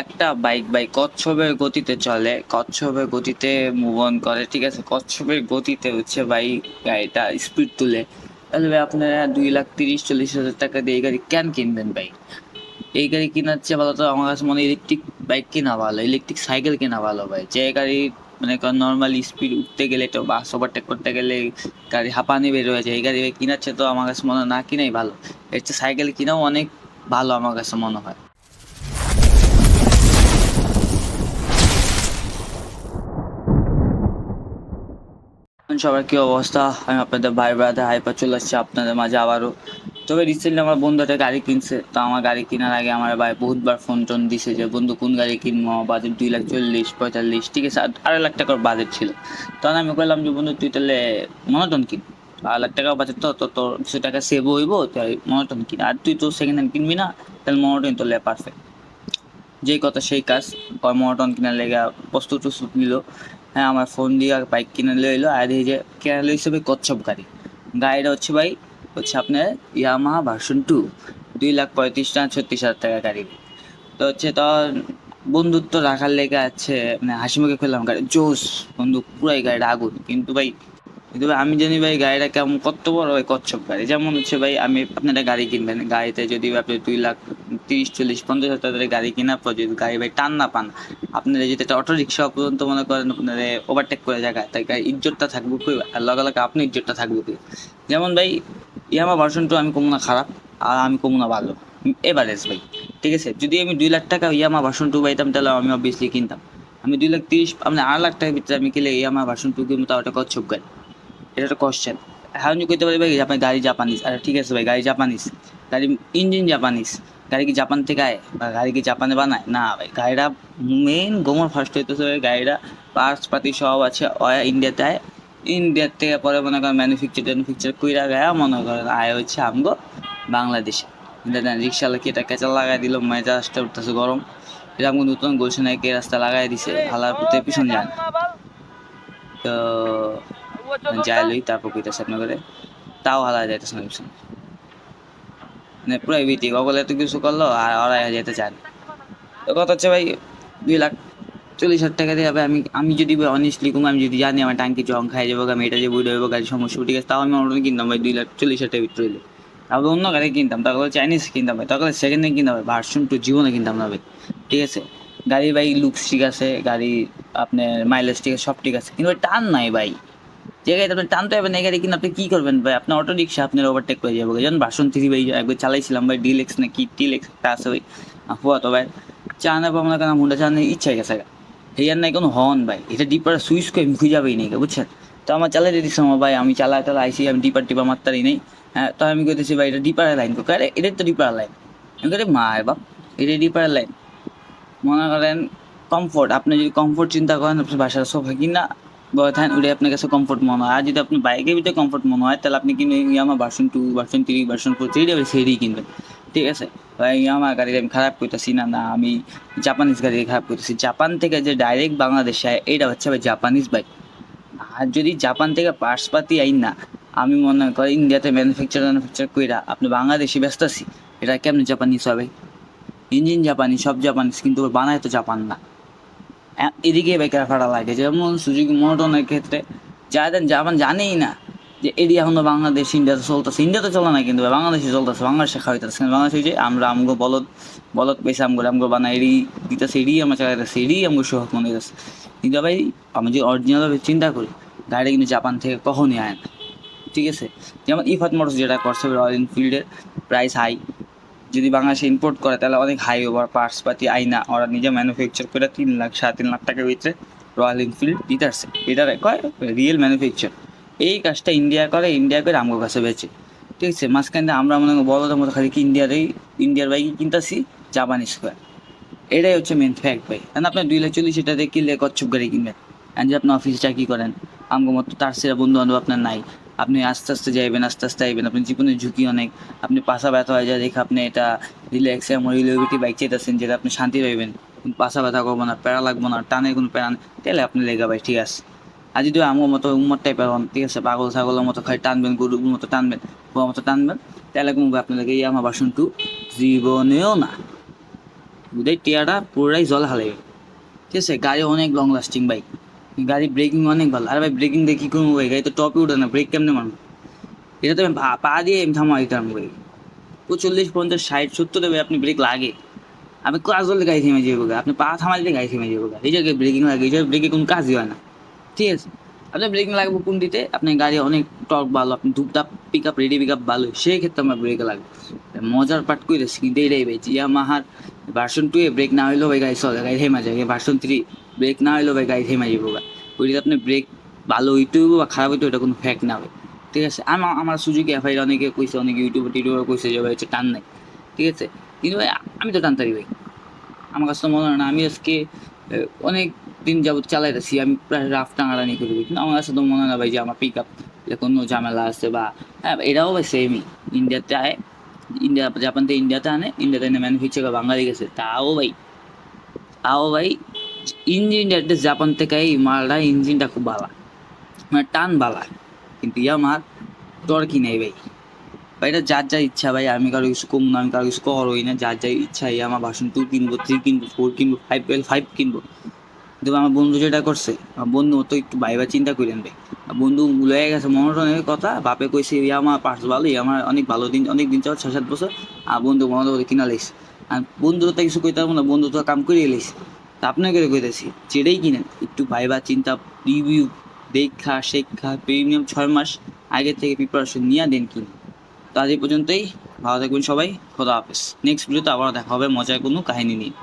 একটা bike bike কচ্ছপের গতিতে চলে, কচ্ছপের গতিতে মুভ অন করে, ঠিক আছে? কচ্ছপের গতিতে হচ্ছে ভাই গাড়িটা স্পিড তুলে। তাহলে ভাই আপনারা দুই লাখ তিরিশ, চল্লিশ হাজার টাকা দিয়ে এই গাড়ি কেন কিনবেন ভাই? এই গাড়ি কেনার চেয়ে ভালো তো আমার কাছে মনে ইলেকট্রিক বাইক কেনা ভালো ইলেকট্রিক সাইকেল কেনা ভালো ভাই। যে গাড়ি মানে নর্মাল স্পিড উঠতে গেলে তো বাস ওভারটেক করতে গেলে গাড়ি হাঁপানি বের হয়ে যায়। এই গাড়ি কেনার চেয়ে তো আমার কাছে মনে হয় না কিনাই ভালো। এর চেয়ে সাইকেল কিনাও অনেক ভালো আমার কাছে মনে হয়। সবার কি অবস্থা? আমি আপনাদের ভাই ব্রাদার হাইপার চলে আসছি আপনাদের মাঝে আবারও। তবে রিসেন্টলি আমার বন্ধু একটা গাড়ি কিনছে, তো আমার গাড়ি কেনার আগে আমার ভাই বহুতবার ফোন টোন দিছে যে, বন্ধু, কোন গাড়ি কিনবো? বাজেট দুই লাখ চল্লিশ, পঁয়তাল্লিশ, ঠিক আছে আড়াই লাখ টাকার বাজেট ছিল। তখন আমি বললাম যে, বন্ধু, তুই তাহলে মনোটন কিন। আড়াই লাখ টাকা বাজেট তো তো তোর কিছু টাকা সেভ হইব, তাই মনোটন কিন। আর তুই তো সেকেন্ড হ্যান্ড কিনবি না, তাহলে মনোটন তোলে পারফেক্ট যেই কথা সেই কাজ ওই মনোটন কেনার লেগে প্রস্তুত টস্তুত নিল। হ্যাঁ আমার ফোন দিয়ে বাইক কিনে লইলো আর এই যে কেনালো হিসেবে কচ্ছপ গাড়ি গাড়িটা হচ্ছে ভাই, হচ্ছে আপনার ইয়ামাহা ভার্সন টু দুই লাখ পঁয়ত্রিশ টাকা, ছত্রিশ হাজার টাকা গাড়ি। তো হচ্ছে তো বন্ধুত্ব রাখার লেগে আছে মানে হাসি মুখে খেলাম গাড়ি। জোস বন্ধু, পুরাই গাড়িটা আগুন। কিন্তু ভাই কিন্তু আমি জানি ভাই, গাড়িটা কেমন, কত বড় কচ্ছপ গাড়ি। যেমন হচ্ছে ভাই, আমি আপনারা গাড়ি কিনবেন। গাড়িতে যদি আপনি দুই লাখ তিরিশ, চল্লিশ, পঞ্চাশ হাজার টাকা গাড়ি কেনার পর যদি গাড়ি ভাই টান না পান, আপনারা যদি একটা অটো রিক্সা পর্যন্ত মনে করেন, আপনারা ওভারটেক করে জায়গায় তাই গাড়ি ইজ্জতটা থাকবে কই আর লগে লগে আপনি ইজ্জতটা থাকবে কই? যেমন ভাই ইয়ামা ভার্সন টু আমি কমু না খারাপ, আর আমি কমু ভালো। এভারেজ ভাই, ঠিক আছে? যদি আমি দুই লাখ টাকা ইয়ামা ভার্সন টু পাইতাম, তাহলে আমি অবভিয়াসলি কিনতাম। আমি দুই লাখ তিরিশ মানে আড়াই লাখ টাকার ভিতরে আমি কিনলে ইয়ামা ভার্সন টু কিনবো, তাও একটা কচ্ছপ গাড়ি। এটা একটা কোশ্চেন হ্যাঁ কইতে পারি ভাই? আপনার গাড়ি জাপানিজ আরে ঠিক আছে ভাই, গাড়ি জাপানিজ গাড়ি ইঞ্জিন জাপানিজ গাড়ি কি জাপান থেকে আয়? বা গাড়ি কি জাপানে বানায়? না ভাই, গাড়িটা মেন গোমর ফার্স্ট হইতেছে গাড়িটা পার্টস পাতি সব আছে ওয়া ইন্ডিয়াতে আয়। ইন্ডিয়ার থেকে পরে মনে করেন ম্যানুফ্যাকচার ট্যানুফ্যাকচার কইরা গায়া, মনে করেন আয় হচ্ছে আমগো বাংলাদেশে। রিক্সাওয়ালা কি এটা কেঁচা লাগাই দিল? মেজাজটা উঠতেছে গরম। আমগো নতুন গুলশান একে রাস্তা লাগাই দিছে, হালার প্রতি পিছন যায় না। তো যাই লই তারপর কইতেছে আপনার করে তাও হালা যাইতেছে না মানে পুরো বিটি গগলে এত কিছু করল আর ওরা যেতে চায় না। তো কথা হচ্ছে ভাই দুই লাখ চল্লিশ হাজার টাকা দিয়ে আমি আমি যদি অনেস্টলি কোনো আমি যদি জানি আমার ট্যাঙ্কি জং খাই যাব আমি এটা যে বুঝে যাব গাড়ির সমস্যা ঠিক আছে তাও আমি অন্য কিনতাম ভাই দুই লাখ চল্লিশ হাজার টাকা ভিতরে তারপরে অন্য গাড়ি কিনতাম তারপরে চাইনিজ কিনতাম ভাই তারপরে সেকেন্ড হ্যান্ড কিনতাম ভাই ভার্সন টু জীবনে কিনতাম না ভাই। ঠিক আছে? গাড়ি ভাই লুকস ঠিক আছে গাড়ি আপনার মাইলেজ ঠিক আছে সব ঠিক আছে কিন্তু টান নাই ভাই। যে আপনি টানতে পারবেন, এই গাড়ি কিনে আপনি কী করবেন ভাই? আপনার অটো রিক্সা আপনার ওভারটেক করে যাব। যেমন ভার্সন থ্রি ভাই একবার চালাইছিলাম ভাই ডিলেক্স না কি টিলেক্স একটা আছে ভাই হুয়া তো ভাই। চানা পাবো না কেন হুন্ডা চালানোর ইচ্ছা গেছে। হেয়ার নাই কোনো হর্ন ভাই। এটা ডিপার সুইচ করে আমি খুঁজাবেই নেই বুঝছেন? তো আমার চালাই দিচ্ছি আমার ভাই, আমি চালাই টালা আইসি আমি ডিপার টিপার মারতারই নেই। হ্যাঁ তো আমি কইতেছি ভাই, এটা ডিপার লাইন কোক আরে এটা তো ডিপার লাইন আমি কই মা বাপ এটা ডিপার লাইন মনে করেন কমফোর্ট আপনি যদি কমফোর্ট চিন্তা করেন আপনি বাসার সোফা কিনা থাকেন ওটাই আপনার কাছে কমফোর্ট মনে হয়। আর যদি আপনি বাইকের ভিতরে কমফোর্ট মনে হয়, তাহলে আপনি কিনবেন Yamaha version two version three version four three ডেবে সেটাই কিনবেন ঠিক আছে? ভাই ইয়ামা গাড়ি আমি খারাপ করতেছি না না, আমি জাপানিজ গাড়ি খারাপ করতেছি জাপান থেকে যে ডাইরেক্ট বাংলাদেশে আয় এইটা হচ্ছে ভাই জাপানিজ বাইক আর যদি জাপান থেকে পার্টস পাতি আইন না, আমি মনে করি ইন্ডিয়াতে ম্যানুফ্যাকচার ম্যানুফ্যাকচার কইরা আপনি বাংলাদেশে ব্যস্ত আছি। এটা কেমন জাপানিজ হবে। ইঞ্জিন জাপানি সব জাপানিজ কিন্তু বানায় তো জাপান না। এদিকে বেকার ফাটা লাগে যেমন সুযোগী মোটনের ক্ষেত্রে যাদের জাপান জানেই না যে এটি এখনও বাংলাদেশ, ইন্ডিয়াতে চলতেছে। ইন্ডিয়াতে চলে না কিন্তু, বাংলাদেশে চলতেছে। বাংলাদেশে খাওয়াইতেছে বাংলাদেশে যে আমরা আমগো বলদ বলদ পেয়েছে আমগো আমগো বানা এডি দিতেছে, এডি আমরা চালাইতেছে, এডি আমগো সোহাগ মনে হইতেছে। কিন্তু ভাই, আমি যদি অরিজিনালভাবে চিন্তা করি গাড়ি কিন্তু জাপান থেকে কখনই আয় না। ঠিক আছে? যেমন ইফাত মোটরস যেটা করছে রয়্যাল এনফিল্ডের প্রাইস হাই যদি বাংলাদেশে ইম্পোর্ট করে, তাহলে অনেক হাই ওভার পার্টস পাতি আইনা ওরা নিজে ম্যানুফ্যাকচার করে তিন লাখ, সাড়ে তিন লাখ টাকার ভিতরে রয়্যাল এনফিল্ড দিতে আসছে এটা কয় রিয়েল ম্যানুফ্যাকচার এই কাজটা ইন্ডিয়া করে ইন্ডিয়া করে আমগো কাছে বেচে। ঠিক আছে, মাঝখানে আমরা মনে বড়দের মতো খালি কি ইন্ডিয়ারই ইন্ডিয়ার বাইকই কিনতেছি জাপানি স্কোয়ার এটাই হচ্ছে মেন ফ্যাক্ট ভাই। কারণ আপনি দুই লাখ চল্লিশ এটা কিনলে কচ্ছপ গাড়ি কিনবেন। অ্যান্ড যে আপনি অফিসে চাকরি করেন, আমগো মতো তার সেরা বন্ধু বান্ধব আপনার নাই। আপনি আস্তে আস্তে যাইবেন, আস্তে আস্তে আইবেন। আপনি জীবনের ঝুঁকি অনেক। আপনি পাশা ব্যথা হয়ে যায়, দেখে আপনি এটা রিল্যাক্স এমন রিলেভিটি বাইক চাইতেছেন যেটা আপনি শান্তি পাইবেন। পাশা ব্যথা করব না, প্যারা লাগবো না, টানে কোনো প্যারা তাহলে আপনি লেগা ভাই, ঠিক আছে। আর যদি আমার মতো উম্মর টাইপের হন, ঠিক আছে, পাগল ছাগলের মতো খাই টানবেন, গরুর মতো টানবেন গোয়ার মতো টানবেন তাহলে কোনো আপনাদেরকে এই আমার বাসন টু জীবনেও না। বুধের টিয়াটা পুরোটাই জল হালে ঠিক আছে, গাড়ি অনেক লং লাস্টিং বাইক গাড়ি ব্রেকিং অনেক ভালো। আর ভাই ব্রেকিং দিয়ে কী করব ভাই? গাড়ি তো টপে উঠে না ব্রেক কেমনে মারবো? এটা তো আমি পা- দিয়ে আমি থামা দিতাম ভাই। ও চল্লিশ পঞ্চাশ, ষাট, সত্তর ভাই আপনি ব্রেক লাগে। আমি কাজ করলে গাড়ি থেমে যাব। আপনি পা থামা দিলে গাড়ি থেমে যাব। এই জায়গায় ব্রেকিং লাগে, এই জায়গায় ব্রেকে কোনো কাজই হয় না। ঠিক আছে? আপনার ব্রেকিং লাগবে কোন দিতে আপনার গাড়ি অনেক টর্ক ভালো, আপনি ধূপধাপ pick up ready pick up ভালো সেই ক্ষেত্রে আমার ব্রেক লাগবে মজার পাট করে কিন্তু এটাই ভাই। ইয়ামাহার ভার্সন টু এ ব্রেক না হইলেও ভাই গাড়ি চলে, গাড়ি থেমে যায়। ভার্সন থ্রি ব্রেক না হইলেও ভাই গাড়ি থেমে যাব গা। ওইটাতে আপনি ব্রেক ভালো হইতে হইব বা খারাপ হইতে ওটা কোনো ফ্যাক্ট না হবে ঠিক আছে? আমার আমার সুযোগে এফআইআর অনেকে কইছে, অনেকে ইউটিউবে টিউটিউবে কইছে যে ভাই হচ্ছে টান নাই। ঠিক আছে? কিন্তু ভাই, আমি তো টানতারি ভাই। আমার কাছে তো মনে হয় না, আমি আজকে অনেক দিন যাবত চালাইতেছি, আমি প্রায় রাফ টাঙাটানি করি কিন্তু আমার কাছে তো মনে হয় না ভাই যে আমার পিক আপ কোনো ঝামেলা আছে বা হ্যাঁ এটাও ভাই সেমই ইন্ডিয়াতে আয়, ইন্ডিয়া জাপান থেকে ইন্ডিয়াতে আনে ইন্ডিয়াতে এনে ম্যানুফ্যাকচার বাঙালি গেছে। তাও ভাই তাও ভাই ইঞ্জিনটা একটা জাপান থেকে এই মালটা ইঞ্জিনটা খুব ভালো। মানে টান বালা কিন্তু ইয়ামার টর্কি নেই ভাই? ভাই, এটা যার যা ইচ্ছা ভাই, আমি কারও কিছু কম না, আমি কারও কিছু করোই না। যার যা ইচ্ছা, এই আমার ভাষণ টু কিনবো থ্রি কিনবো ফোর কিনবো ফাইভ এল ফাইভ কিনবো। কিন্তু আমার বন্ধু যেটা করছে, আমার বন্ধু তো একটু ভাইবা চিন্তা করেন ভাই। বন্ধু লয়ে গেছে মনোটনের কথা, বাপে কইছে ইয়া আমার পার্স ভালো ইয়া আমার অনেক ভালো দিন, অনেক দিন চল, ছয়, সাত বছর আর বন্ধু মনে করে কিনা লাইছে। আর বন্ধু তো কিছু কইতে পারব না, বন্ধু তো কাম করিয়ে এলিস তা আপনাকে কইতেছি, যেটাই কিনেন, একটু ভাইবা, চিন্তা রিভিউ দেখা, শেখা প্রিমিয়াম ছয় মাস আগে থেকে প্রিপারেশন নিয়ে দেন কিনে। তো আজ এই পর্যন্তই, ভালো থাকবেন সবাই, খোদা হাফেজ। নেক্সট ভিডিওতে আবার দেখা হবে, মজার কোনো কাহিনী নিয়ে।